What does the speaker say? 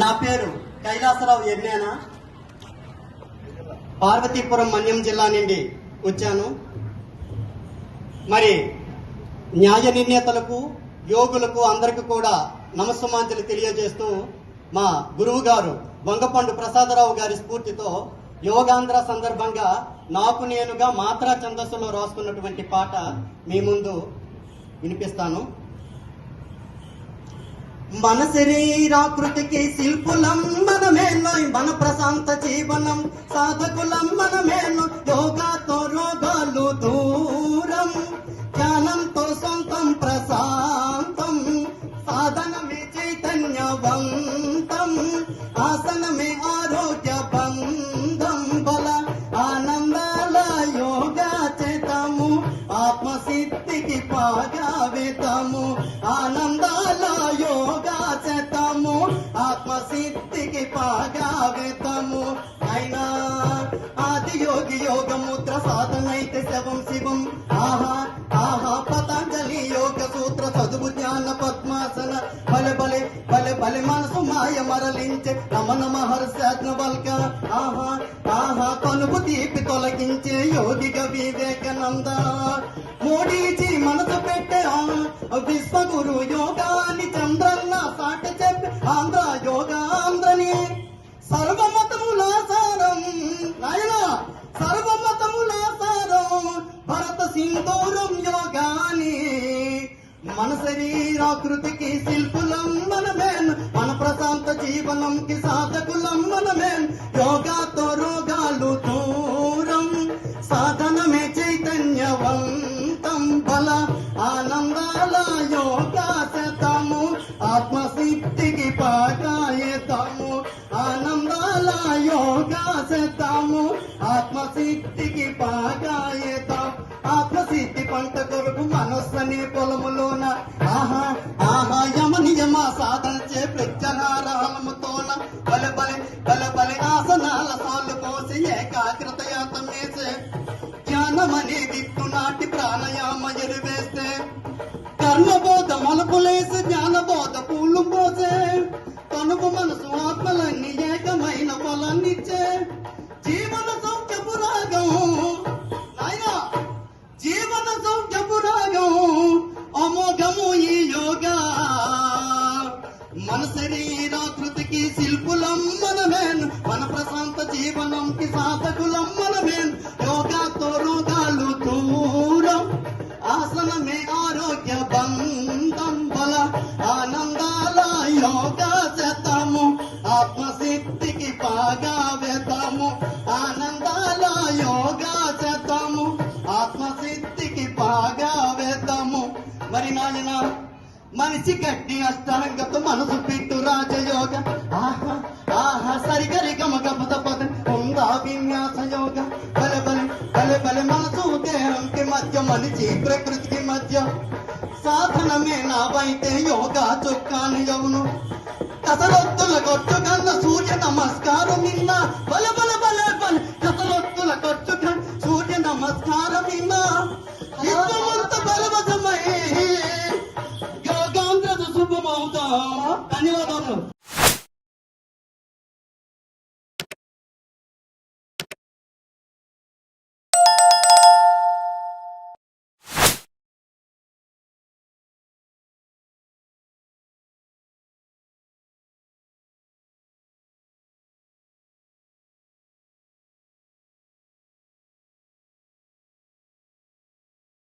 నా పేరు కైదాసరావు ఎన్నేనా పార్వతీపురం మన్యం జిల్లా నుండి వచ్చాను. మరి న్యాయ నిర్ణేతలకు యోగులకు అందరికీ కూడా నమస్సమాంజలి తెలియజేస్తూ మా గురువు గారు వంగపండు ప్రసాదరావు గారి స్ఫూర్తితో యోగాంధ్ర సందర్భంగా నాకు నేనుగా మాత్రా ఛందస్సులో రాసుకున్నటువంటి పాట మీ ముందు వినిపిస్తాను. మన శరీరాకృతికి శిల్పులం మనమేను మన ప్రశాంత జీవనం. సాధకులం మనమేను యోగాతో రోగాలు దూరం. జ్ఞానంతో సొంతం ప్రశాంతం. సాధనమే చైతన్యవంతం. ఆసనమే ఆరోగ్య బంధం బల. ఆనందాల యోగా చేతము. ఆత్మసిద్ధికి పాగా వేతము ఆనంద యోగి యోగ ముద్ర సాధనైతే శవం శివం. ఆహా ఆహా పతాంజలి యోగ సూత్ర చదువు జ్ఞాన పద్మాసన. బలె బలె బలె బలె మనసు మాయ మరలించే నమ నమ మహర్షాజ్ఞ బల్క ఆహా ఆహా కనుపు తీపి తొలగించే యోగిగా వివేకానంద. మోడీజీ మనసు పెట్టే విశ్వగురు యోగాని చంద్రన్న మన శరీరాకృతికి శిల్పులం మనమేన్ మన ప్రశాంత జీవనంకి సాధకులం మనమేన్ యోగాతో రోగాలు దూరం. సాధనమే చైతన్యవంతం బల. ఆనందాల యోగా శతము ఆత్మసిద్ధికి పాకాయతము ఆనందాల యోగా శతము ఆత్మసిద్ధికి పాకాయ పంట కొరకు మనస్సని పొలములోన. ఆహా ఆహా యమ నియమ సాధన చే ప్రత్యహారముతోన బలె బలె బలె బలె ఆసనాల సాలు కోసి ఏకాగ్రత యాతం వేసే జ్ఞానమనే దిక్కు నాటి ప్రాణయామ ఎరువేస్తే. కర్మబోధ మలుపులేసి జ్ఞానబోధ పూలు పోసే. కనుపు మనసు ఆత్మలన్నీ ఏకమైన ఫలాన్నిచ్చే. జీవన మన శరీరాకృతికి శిల్పులం మనమేన్ మన ప్రశాంత జీవనంకి సాధకులం మనమేన్ యోగాతో రోగాలు దూరం. ఆసనమే ఆరోగ్య బంధం బల ఆనందాల యోగా శతము ఆత్మశక్తికి బాగా వేతము. ఆనందాల యోగా శతము ఆత్మశక్తికి బాగా వేతము. మరి నాయన మనిషి గడ్డి అష్టాంగత మనసు పెట్టు రాజయోగ ఆహా ఆహా సరిగరి గమ గపద పద ఉందా విన్యాస యోగ బలె బలె బలె బలె మనసు దేహంకి మధ్య మనిషి ప్రకృతికి మధ్య సాధనమే నావైతే యోగా చొక్కాని యవును కసరొత్తుల కొట్టు కన్న సూర్య నమస్కారం నిన్న బల బల బల బల కసరొత్తుల కొట్టు కన్న సూర్య నమస్కారం నిన్న ధన్యవాదాలు.